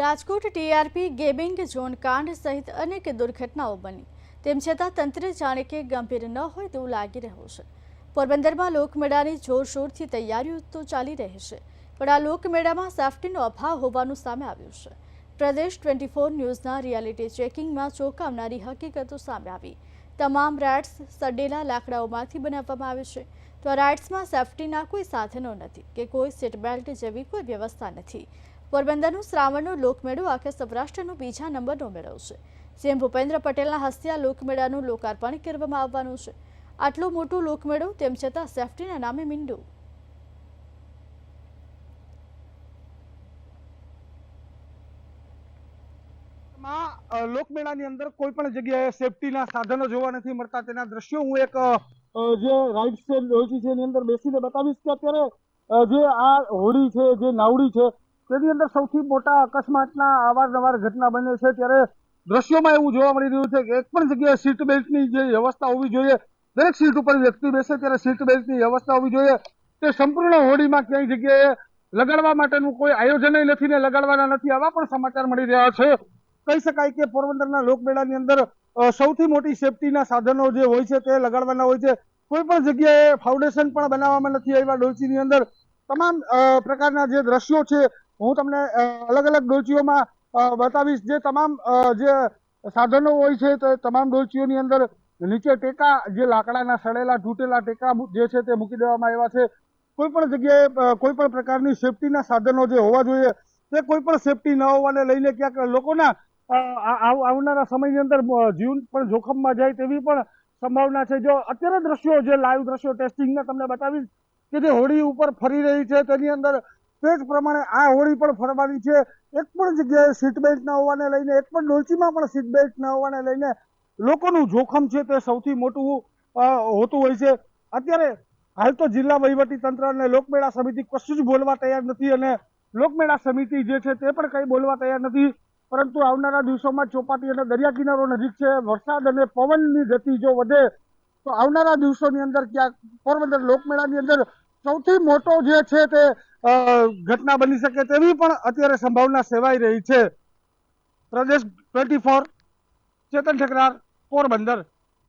Rajkot TRP gaming zone કાંડ સહિત અનેક દુર્ઘટનાઓ બની. તેમ છતાં તંત્ર જાણે કે ગંભીર ન હોય તેવું લાગી રહ્યું છે. પોરબંદરમાં લોકમેળાની જોરશોરથી તૈયારીઓ તો ચાલી રહી છે, પણ આ લોકમેળામાં સેફટીનો અભાવ હોવાનું સામે આવ્યું છે. પ્રદેશ ટ્વેન્ટી ફોર ન્યૂઝના રિયાલિટી ચેકિંગમાં ચોંકાવનારી હકીકતો સામે આવી. તમામ રાઇડ્સ સડેલા લાકડાઓમાંથી બનાવવામાં આવે છે. તો રાઇડ્સમાં સેફટીના કોઈ સાધનો નથી કે કોઈ સીટ બેલ્ટ જેવી કોઈ વ્યવસ્થા નથી. પોરબંદરનું શ્રાવણનું લોકમેળો આખા સૌરાષ્ટ્રનો બીજા નંબરનો મેળો છે. જેમ ભૂપેન્દ્ર પટેલના હસ્તે આ લોકમેળાનું લોકાર્પણ કરવામાં આવવાનું છે. આટલો મોટો લોકમેળો તેમ છતાં સેફટીના નામે મીંડું. લોકમેળાની અંદર કોઈ પણ જગ્યાએ સેફટીના સાધનો જોવા નથી મળતા. તેના દ્રશ્યો હું એક જે રાઇડ છે લોચી છે એની અંદર બેસીને બતાવીશ કે અત્યારે જે આ હોડી છે, જે નાવડી છે તેની અંદર સૌથી મોટા અકસ્માતના અવારનવાર ઘટના બને છે. ત્યારે દ્રશ્યોમાં એવું જોવા મળી રહ્યું છે કે એક પણ જગ્યાએ સીટ બેલ્ટની જે વ્યવસ્થા હોવી જોઈએ, દરેક સીટ ઉપર વ્યક્તિ બેસે ત્યારે સીટ બેલ્ટની વ્યવસ્થા હોવી જોઈએ. તે સંપૂર્ણ હોડીમાં ક્યાંય જગ્યાએ લગાડવા માટેનું કોઈ આયોજન નથી ને લગાડવાના નથી આવા પણ સમાચાર મળી રહ્યા છે. કહી શકાય કે પોરબંદરના લોકમેળાની અંદર સૌથી મોટી સેફટીના સાધનો જે હોય છે તે લગાડવાના હોય છે. કોઈ પણ જગ્યાએ ફાઉન્ડેશન પણ બનાવવામાં નથી આવ્યા ડોલચીની અંદર. તમામ પ્રકારના જે દ્રશ્યો છે, હું તમને અલગ અલગ ડોલચીઓમાં બતાવીશ. જે તમામ જે સાધનો હોય છે, તે તમામ ડોલચીઓની અંદર નીચે ટેકા, જે લાકડાના સડેલા તૂટેલા ટેકા જે છે તે મૂકી દેવામાં આવ્યા છે. કોઈ પણ જગ્યાએ કોઈ પણ પ્રકારની સેફટીના સાધનો જે હોવા જોઈએ, તે કોઈ પણ સેફટી ન હોવાને લઈને ક્યાંક લોકોના આવ- આવનારા સમયની અંદર જીવન પણ જોખમમાં જાય તેવી પણ સંભાવના છે. જો અત્યારે દ્રશ્યો, જે લાઈવ દ્રશ્યો ટેસ્ટિંગના તમને બતાવીશ કે જે હોળી ઉપર ફરી રહી છે, તેની અંદર તે જ પ્રમાણે આ હોળી પણ ફરવાની છે. એક પણ જગ્યાએ સીટ બેલ્ટ ન હોવાને લઈને, એક પણ ડોલચીમાં પણ સીટ બેલ્ટ ન હોવાને લઈને લોકોનું જોખમ છે તે સૌથી મોટું હોતું હોય છે. અત્યારે હાલ તો જિલ્લા વહીવટી તંત્ર અને લોકમેળા સમિતિ કશું જ બોલવા તૈયાર નથી અને લોકમેળા સમિતિ જે છે તે પણ કંઈ બોલવા તૈયાર નથી. પરંતુ આવનારા દિવસોમાં ચોપાટી અને દરિયા કિનારો નજીક છે, વરસાદ અને પવનની ગતિ જો વધે, તો આવનારા દિવસોની અંદર ક્યાંક, પોરબંદર લોકમેળાની અંદર સૌથી મોટો જે છે તે ઘટના બની શકે તેવી પણ અત્યારે સંભાવના સેવાઈ રહી છે. Pradesh twenty four, Chetan Thakrar, Porbandar.